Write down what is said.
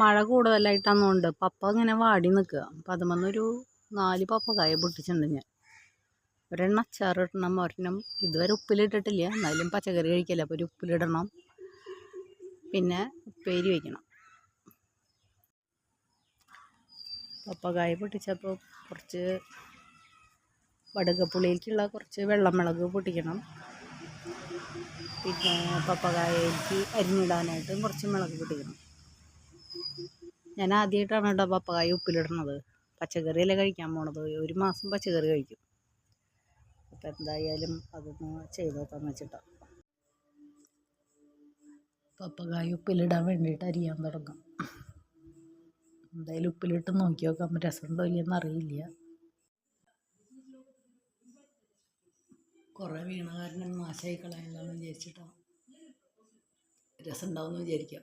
മഴ കൂടുതലായിട്ടാണെന്നുണ്ട് പപ്പ ഇങ്ങനെ വാടി നിൽക്കുക അപ്പം അതുമെന്നൊരു നാല് പപ്പക്കായ പൊട്ടിച്ചിട്ടുണ്ട് ഞാൻ. ഒരെണ്ണം അച്ചാറിടണം ഒരെണ്ണം ഇതുവരെ ഉപ്പിലിട്ടിട്ടില്ല എന്നാലും പച്ചക്കറി കഴിക്കില്ല അപ്പോൾ ഒരു ഉപ്പിലിടണം പിന്നെ ഉപ്പേരി വയ്ക്കണം പപ്പകായ പൊട്ടിച്ചപ്പോൾ കുറച്ച് വടുകപ്പുളിയിലേക്കുള്ള കുറച്ച് വെള്ളമുളക് പൊട്ടിക്കണം. പിന്നെ പപ്പകായയിലേക്ക് അരിഞ്ഞിടാനായിട്ടും കുറച്ച് മുളക് പൊട്ടിക്കണം. ഞാൻ ആദ്യമായിട്ടാണ് കേട്ടോ പപ്പായ ഉപ്പിലിടണത് പച്ചക്കറിയല്ലേ കഴിക്കാൻ പോണത്. ഒരു മാസം പച്ചക്കറി കഴിക്കും. അപ്പം എന്തായാലും അതൊന്ന് ചെയ്ത് നോക്കാമെന്ന് വെച്ചിട്ടാണ് പപ്പകായ ഉപ്പിലിടാൻ വേണ്ടിയിട്ട് അരിയാൻ തുടങ്ങും. എന്തായാലും ഉപ്പിലിട്ട് നോക്കി നോക്കാം. രസമുണ്ടോ ഇല്ലയെന്ന് അറിയില്ല. കുറേ വീണ കാരണം നാശമായി കളയണ്ടെന്ന് വിചാരിച്ചിട്ടാണ് രസം ഉണ്ടാവുമെന്ന് വിചാരിക്കാം.